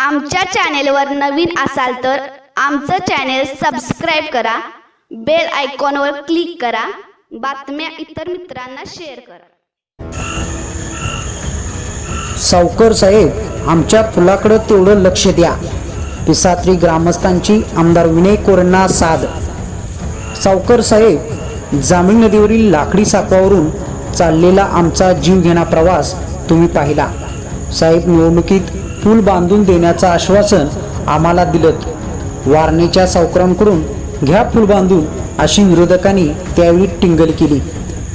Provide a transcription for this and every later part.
आमच्या चॅनेलवर नवीन असाल तर आमचं चॅनेल सबस्क्राईब करा बेल आयकॉनवर क्लिक करा बातम्या इतर मित्रांना शेअर करा. सावकर साहेब आमच्या फुलाकडं तेवढं लक्ष द्या. पिसात्री ग्रामस्थांची आमदार विनय कोरणा साद. सावकर साहेब जामीन नदीवरील लाकडी साकवावरून चाललेला आमचा जीव घेणा प्रवास तुम्ही पाहिला. साहेब निवडणुकीत पूल बांधून देण्याचं आश्वासन आम्हाला दिलं. वारणेच्या सावकरांकडून घ्या पूल बांधून अशी विरोधकांनी त्यावेळी टिंगल केली.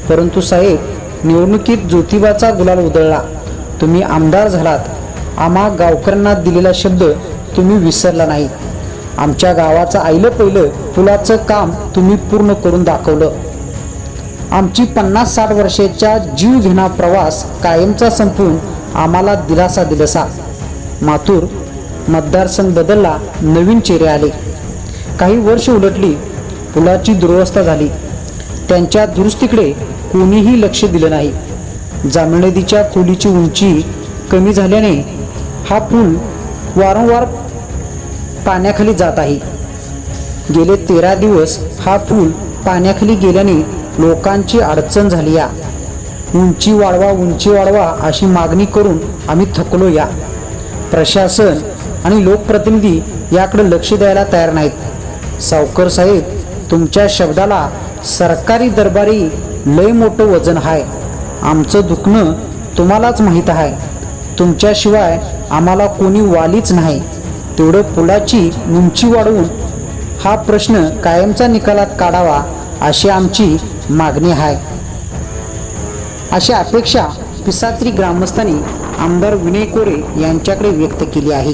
परंतु साहेब निवडणुकीत ज्योतिबाचा गुलाल उधळला. तुम्ही आमदार झालात. आम्हा गावकऱ्यांना दिलेला शब्द तुम्ही विसरला नाही. आमच्या गावाचं आईलं पहिलं पुलाचं काम तुम्ही पूर्ण करून दाखवलं. आमची पन्नास साठ वर्षाच्या जीव घेणा प्रवास कायमचा संपून आम्हाला दिलासा दिलासा. माथूर मतदारसंघ बदलला नवीन चेहरे आले. काही वर्ष उलटली पुलाची दुरवस्था झाली. त्यांच्या दुरुस्तीकडे कोणीही लक्ष दिलं नाही. जांभळी नदीच्या खोलीची उंची कमी झाल्याने हा पूल वारंवार पाण्याखाली जात आहे. गेले तेरा दिवस हा पूल पाण्याखाली गेल्याने लोकांची अडचण झाली या. उंची वाढवा उंची वाढवा अशी मागणी करून आम्ही थकलो या. प्रशासन आणि लोकप्रतिनिधी याकडे लक्ष द्यायला तयार नाहीत. सावकर साहेब तुमच्या शब्दाला सरकारी दरबारी लय मोठं वजन आहे. आमचं दुखणं तुम्हालाच माहीत आहे. तुमच्याशिवाय आम्हाला कोणी वालीच नाही. तेवढं पुलाची उंची वाढवून हा प्रश्न कायमचा निकालात काढावा अशी आमची मागणी आहे. अशी अपेक्षा पिसात्री ग्रामस्थांनी आमदार विनय कोरे यांच्याकडे व्यक्त केली आहे.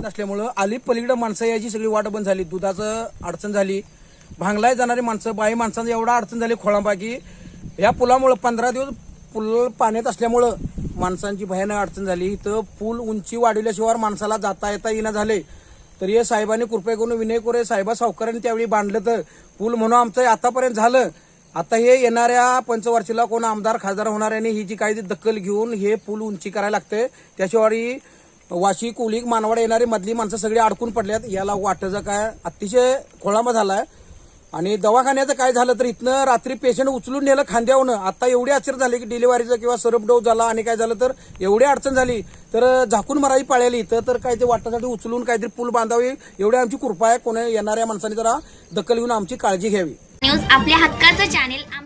नसल्यामुळं आली पलीकडं माणसं यायची सगळी वाट बंद झाली. दुधाचं अडचण झाली. भांगलाय जाणारी माणसं बाई माणसांचं एवढा अडचण झाली खोळांबाकी या पुलामुळं पंधरा दिवस पूल पाण्यात असल्यामुळं माणसांची भयानक अडचण झाली. इथं पूल उंची वाढविल्याशिवाय माणसाला जाता येता येणं झाले. तर हे साहेबांनी कृपया करून विनय कोरे साहेबा सावकारांनी त्यावेळी बांधलं तर पूल म्हणून आमचं आतापर्यंत झालं. आता हे येणाऱ्या पंचवार्षीला कोण आमदार खासदार होणाऱ्याने ही जी काही दखल घेऊन हे पूल उंची करायला लागते त्याशिवाय वाशी कुलिक मानवाड येणारी मधली माणसं सगळी अडकून पडल्यात. याला वाटचं काय अतिशय खोळामा झालाय. आणि दवाखान्याचं काय झालं तर इथनं रात्री पेशंट उचलून नेलं खांद्यावनं आता एवढी आश्चर्य झाली की डिलिव्हरीचं किंवा सरप डोस झाला आणि काय झालं तर एवढी अडचण झाली. तर झाकून मराई पाळली. इथं तर काय ते वाटासाठी उचलून काहीतरी पूल बांधावी. एवढी आमची कृपा आहे. कोणी येणाऱ्या माणसाने जरा दखल घेऊन आमची काळजी घ्यावी. न्यूज आपल्या हक्काचं चॅनेल आम